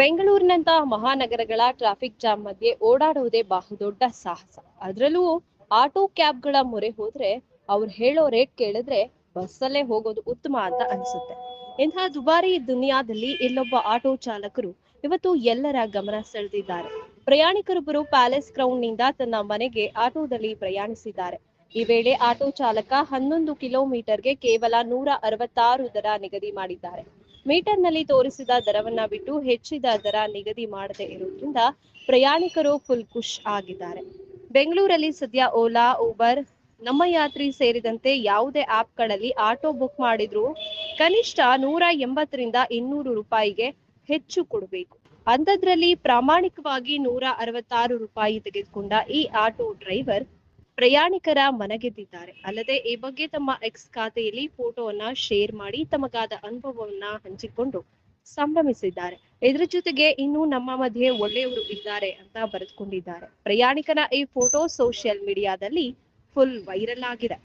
ಬೆಂಗಳೂರಿನಂತಹ ಮಹಾನಗರಗಳ traffic jam ಮಧ್ಯೆ ಓಡಾಡುವುದೇ ಬಹುದೊಡ್ಡ ಸಾಹಸ. ಅದರಲ್ಲೂ ಆಟೋ ಕ್ಯಾಬ್ಗಳ ಮೊರೆ ಹೋದ್ರೆ ಅವ್ರು ಹೇಳೋ ರೇಟ್ ಕೇಳಿದ್ರೆ ಬಸ್ಸಲ್ಲೇ ಹೋಗೋದು ಉತ್ತಮ ಅಂತ ಅನಿಸುತ್ತೆ. ಇಂತಹ ದುಬಾರಿ ದುನಿಯಾದಲ್ಲಿ ಇಲ್ಲೊಬ್ಬ ಆಟೋ ಚಾಲಕರು ಇವತ್ತು ಎಲ್ಲರ ಗಮನ ಸೆಳೆದಿದ್ದಾರೆ. ಪ್ರಯಾಣಿಕರೊಬ್ಬರು ಪ್ಯಾಲೇಸ್ ಗ್ರೌಂಡ್ನಿಂದ ತನ್ನ ಮನೆಗೆ ಆಟೋದಲ್ಲಿ ಪ್ರಯಾಣಿಸಿದ್ದಾರೆ. ಈ ವೇಳೆ ಆಟೋ ಚಾಲಕ ಹನ್ನೊಂದು ಕಿಲೋಮೀಟರ್ಗೆ ಕೇವಲ ನೂರ ಅರವತ್ತಾರು ದರ ನಿಗದಿ ಮಾಡಿದ್ದಾರೆ. ಮೀಟರ್ನಲ್ಲಿ ತೋರಿಸಿದ ದರವನ್ನ ಬಿಟ್ಟು ಹೆಚ್ಚಿದ ದರ ನಿಗದಿ ಮಾಡದೆ ಇರುವುದರಿಂದ ಪ್ರಯಾಣಿಕರು ಫುಲ್ ಖುಷ್ ಆಗಿದ್ದಾರೆ. ಬೆಂಗಳೂರಲ್ಲಿ ಸದ್ಯ ಓಲಾ ಊಬರ್ ನಮ್ಮ ಯಾತ್ರಿ ಸೇರಿದಂತೆ ಯಾವುದೇ ಆಪ್ಗಳಲ್ಲಿ ಆಟೋ ಬುಕ್ ಮಾಡಿದ್ರು ಕನಿಷ್ಠ ನೂರ ಎಂಬತ್ತರಿಂದ ಇನ್ನೂರು ರೂಪಾಯಿಗೆ ಹೆಚ್ಚು ಕೊಡಬೇಕು. ಅಂಥದ್ರಲ್ಲಿ ಪ್ರಾಮಾಣಿಕವಾಗಿ ನೂರ ಅರವತ್ತಾರು ರೂಪಾಯಿ ತೆಗೆದುಕೊಂಡ ಈ ಆಟೋ ಡ್ರೈವರ್ ಪ್ರಯಾಣಿಕರ ಮನಗೆದ್ದಿದ್ದಾರೆ. ಅಲ್ಲದೆ ಈ ಬಗ್ಗೆ ತಮ್ಮ ಎಕ್ಸ್ ಖಾತೆಯಲ್ಲಿ ಫೋಟೋವನ್ನ ಶೇರ್ ಮಾಡಿ ತಮಗಾದ ಅನುಭವವನ್ನ ಹಂಚಿಕೊಂಡು ಸಂಭ್ರಮಿಸಿದ್ದಾರೆ. ಇದರ ಜೊತೆಗೆ ಇನ್ನು ನಮ್ಮ ಮಧ್ಯೆ ಒಳ್ಳೆಯವರು ಇದ್ದಾರೆ ಅಂತ ಬರೆದುಕೊಂಡಿದ್ದಾರೆ. ಪ್ರಯಾಣಿಕನ ಈ ಫೋಟೋ ಸೋಷಿಯಲ್ ಮೀಡಿಯಾದಲ್ಲಿ ಫುಲ್ ವೈರಲ್ ಆಗಿದೆ.